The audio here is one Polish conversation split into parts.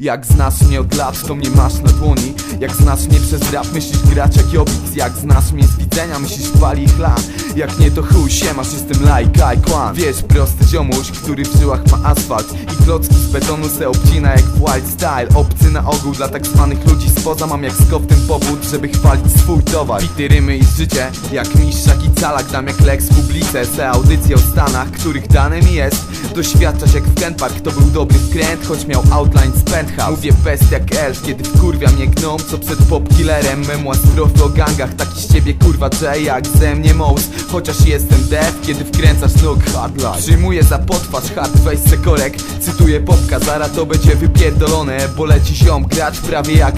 Jak znasz mnie od lat, to mnie masz na dłoni. Jak znasz mnie przez rap, myślisz grać jak Jobbik Jak znasz mnie z widzenia, myślisz chwali chlan Jak nie to chuj, siemasz, jestem like Kwan Wiesz, prosty ziomuś, który w żyłach ma asfalt. I klocki z betonu se obcina jak w wild style. Obcy na ogół dla tak zwanych ludzi spoza. Mam jak skop ten powód, żeby chwalić swój towar. Bity rymy i życie, jak mistrzak i calak. Dam jak Lex Publice, se audycje o Stanach Których danym jest. Doświadczać jak w Ken Park, to był dobry wkręt Choć miał outline z penthouse. Mówię best jak elf, kiedy wkurwia mnie gnom Co przed popkillerem, memła strofy o gangach Taki z ciebie kurwa J jak ze mnie Mouse Chociaż jestem dev, kiedy wkręcasz nóg. Hard life Przyjmuję za potwarz hard weź se korek. Cytuję popka, zara to będzie wypierdolone Bo leci ziom grać prawie jak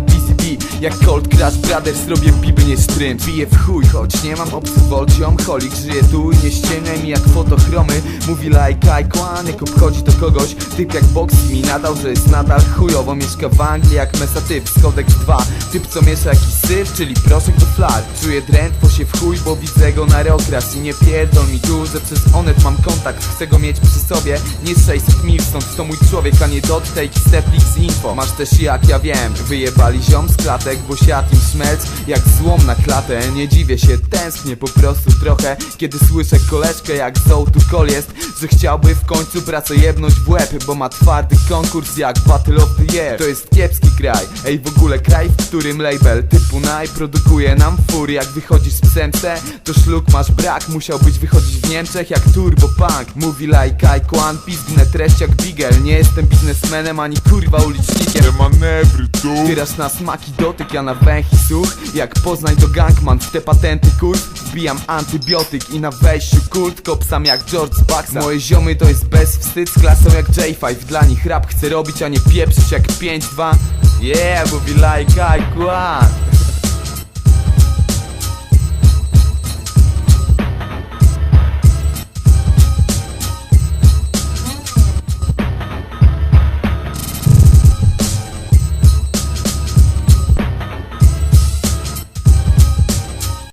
Jak Cold Crash Brothers robię biby nie strym Piję w chuj, choć nie mam obcy volt ziom Holik żyje tu i nie ściemniaj mi jak fotochromy. Mówi like Icon, jak obchodzi to kogoś. Typ jak Boxy mi nadał, że jest nadal chujowo. Mieszka w Anglii jak Mesatyp z Codex 2 Typ co miesza jakiś syf, czyli proszek do flar. Czuję drętwo się w chuj, bo widzę go na rokras I nie pierdol mi tu, że przez onet mam kontakt. Chcę go mieć przy sobie, nie z 600 mil Stąd to mój człowiek, a nie dot take Stepix info. Masz też jak ja wiem, wyjebali ziom z klatek Bo siat im szmelc jak złom na klatę. Nie dziwię się, tęsknię po prostu trochę Kiedy słyszę koleżkę jak to Call jest Że chciałby w końcu pracę jebnąć w łeb Bo ma twardy konkurs jak Battle of the Year. To jest kiepski kraj, ej w ogóle kraj, w którym label typu Nike produkuje nam fury Jak wychodzisz z psem C, to szluk masz brak. Musiałbyś wychodzić w Niemczech jak Turbo Punk. Mówi like Icon, pizgnę treść jak Bigel Nie jestem biznesmenem ani kurwa ulicznikiem Te manewry tu. Tyrasz na smaki dotyk, ja na węch i słuch Jak Poznań to gangman, w te patenty kurs. Wbijam antybiotyk i na wejściu kult. Kopsam jak George Baxa Moje ziomy to jest bezwstyd. Z klasą jak J5. Dla nich rap chcę robić, a nie pieprzyć jak 5-2 Yeah, mówi like Icon